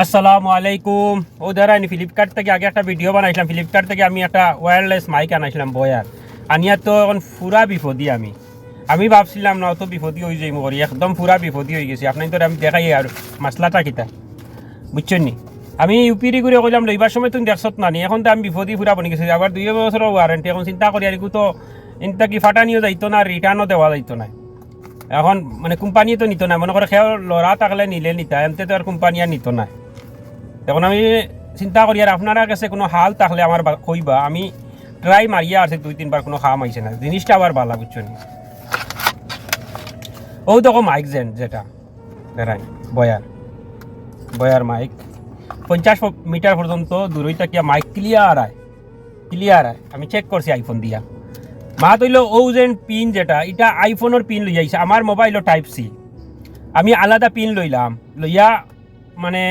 আসসালামু আলাইকুম। ও ধরা আমি ফ্লিপকার্ট থেকে আগে একটা ভিডিও বানাইছিলাম। ফ্লিপকার্ট থেকে আমি একটা ওয়্যারলেস মাইক আনাইছিলাম বয়ার। আনিয়া তো এখন পুরা বিপদী আমি। আমি ভাবছিলাম না অত বিপদী হয়ে যাই মরি একদম পুরা বিপদী হয়ে গেছি। আপনার আমি দেখাই আর মাসলাটা কিতা। বুঝছেন নি? আমি ইউপিরি করে কইলাম, লইবার সময় তুমি দেখছত না নি এখন তো আমি বিপদী পুরা বনি গেছি। আবার দুই বছরের ওয়ারেন্টি এখন চিন্তা করি, আর তো ইনটা কি ফাটানিও যাইতো না, রিটার্নও দেওয়া যাইতো না। এখন মানে কোম্পানি তো নিত না। মনে করে খেয়ে লড়া থাকলে নিলে নিতা। এমতে তো আর কোম্পানি আর নিত না। এখন আমি চিন্তা করি, আর আপনারা কাছে কোনো হাল থাকলে আমার কইবা। আমি ট্রাই মারিয়া আছে, দুই, তিনবার কোনো খাম আইছে না। জিনিসটা আবার ভালো বুঝছ নি? ও দেখো মাইক জেন যেটা। দেখাই বয়ার। বয়ার মাইক পঞ্চাশ মিটার পর্যন্ত দূরই থাকিয়া মাইক ক্লিয়ার আয়? ক্লিয়ার আয়। আমি চেক করছি আইফোন দিয়া। মা তৈল যেন পিন যেটা, এটা আইফোনের পিন লই আইছে। আমার মোবাইলও টাইপ সি আমি আলাদা পিন লইলাম। লইয়া মানে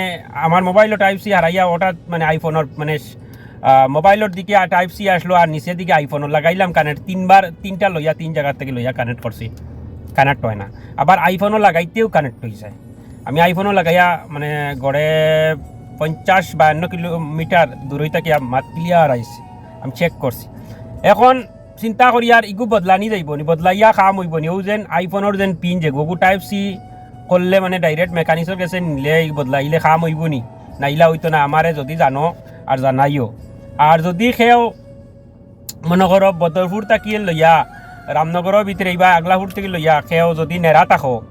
আমার মোবাইলও টাইপ সি হারাইয়া ওটা মানে আইফোনের মানে মোবাইলের দিকে টাইপ সি আসলো আর নিচের দিকে আইফোনও লাগাইলাম কানেক্ট তিনবার, তিনটা লইয়া, তিন জায়গা থেকে লইয়া কানেক্ট করছি। কানেক্ট হয় না। আবার আইফোনও লাগাইতেও কানেক্ট হয়ে যায়। আমি আইফোনও লাগাইয়া মানে গড়ে পঞ্চাশ বায়ান্ন কিলোমিটার দূরই থেকে মাত ক্লিয়ার আইছে। আমি চেক করছি। এখন চিন্তা করি আর ইগু বদলানি যাইব নি, বদলাইয়া কাম হইব নি। ও যেন আইফোনের যেন পিন যে গুগু টাইপ সি করলে মানে ডাইরেক্ট মেকানিক্সের কাছে নিলে বদলাইলে কাম হইব নি। নাইলা হইতো না আমারে যদি জানো আর জানাইও। আর যদি সেও মনে করো বদরপুর তাকিয়ে লইয়া রামনগরের ভিতরে বা আগলাপুর থেকে লইয়া সেও যদি নেরা থাকো,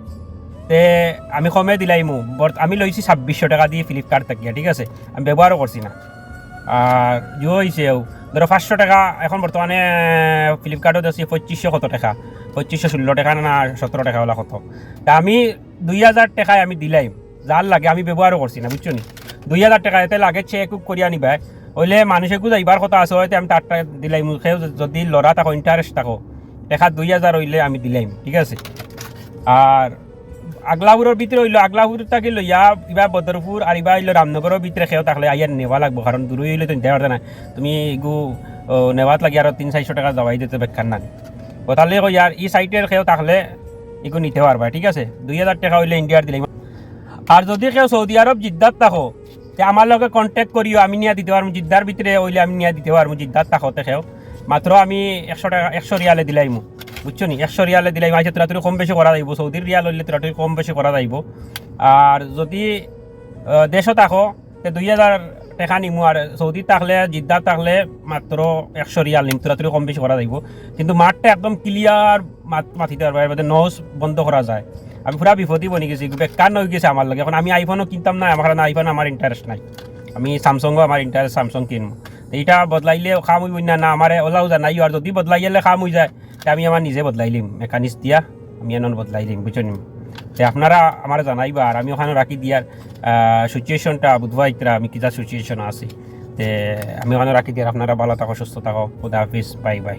তে আমি কমে দিলাইমু বর্ত- আমি লইছি ছাব্বিশশো টাকা দিয়ে ফ্লিপকার্ট থাকিয়া ঠিক আছে? আমি ব্যবহারও করছি না। আর ইয়ে হয়েছেও ধরো পাঁচশো টাকা, এখন বর্তমানে ফ্লিপকার্টত আছে পঁচিশশো কত টাকা। পঁচিশশো ষোলো টাকা না সতেরো টাকা ওলা কত? তা আমি দুই হাজার টাকায় আমি দিলাইম যার লাগে আমি ব্যবহারও করছি না বুঝছ নি? দুই হাজার টাকা এতে লাগে চেক করিয়া নিবাই হইলে মানুষে যাইবার কথা আছে হয়তো আমি তার টাকা দিলাইম সেও যদি লড়া থাকো ইন্টারেস্ট থাকো দেখা দুই হাজার হইলে আমি দিলাইম ঠিক আছে? আর আগলাপুরের ভিতরে হইল আগলাপুর তাকে লইয়া ইবা বদরপুর আর ইবা হইল রামনগরের ভিতরে খেয়েও থাকলে আইয়ার নেওয়া লাগবো কারণ দূরে হইলে তুমি দেওয়ার না তুমি ও, নেওয়াত লাগে আরও তিন চারশো টাকা যাওয়াই দিতে বেকার না। তাহলে কই আর ই সাইটের খেয়েও থাকলে ইগু নিতে পারবা, ঠিক আছে? দুই হাজার টাকা হইলে ইন্ডিয়ার দিলে। আর যদি কেউ সৌদি আরব জিদ্দাত থাকো, তে আমার লগে কন্ট্যাক্ট করিও আমি নিয়ে দিতে পারব জিদ্দার ভিতরে হইলে আমি নিয়ে দিতে পারব জিদ্দাত থাকোতে খেও মাত্র আমি একশো টাকা, একশো রিয়ালে দিলাইমু বুঝছ নি? একশো রিয়ালে দিলাই মাঝে তোরা তুই কম বেশি করা যাইব সৌদির রিয়াল হইলে তোরা তুই কম বেশি করা যাইব। আর যদি দেশও থাকো, তে দুই হাজার টাকা নিমু আর সৌদি থাকলে জিদ্দাত থাকলে মাত্র একশো রিয়াল নিম তোরা কম বেশি করা যাইব কিন্তু মাঠটা একদম ক্লিয়ার মাথিতে পারবে এবার নজ বন্ধ করা যায়। আমি পুরা বিপদই বনি গেছি বেকার হয়ে গেছে আমার লাগে। এখন আমি আইফোনও কিনতাম না আমার কারণে আইফোন আমার ইন্টারেস্ট নাই। আমি স্যামসংও আমার ইন্টারেস্ট স্যামসং কিনবো তো এইটা বদলাইলে খাম হইব না না আমার ওলাও জানাই আর যদি বদলাই গেলে খাম হয়ে যায়। আমি আমার নিজে বদলাইলিম মেকানিক্স দিয়া, আমি এনন বদলাইলিম বুঝছেন তে আপনারা আমার জানাইবা আর আমি ওখানে রাখি দিয়ার সিচুয়েশনটা বুধবার ইতরা, আমি কিতা সিচুয়েশন আছি। তে, আমি ওখানে রাখি দিয়ার, আপনারা ভালো থাকো, সুস্থ থাকো, খুদা হাফিজ, বাই বাই।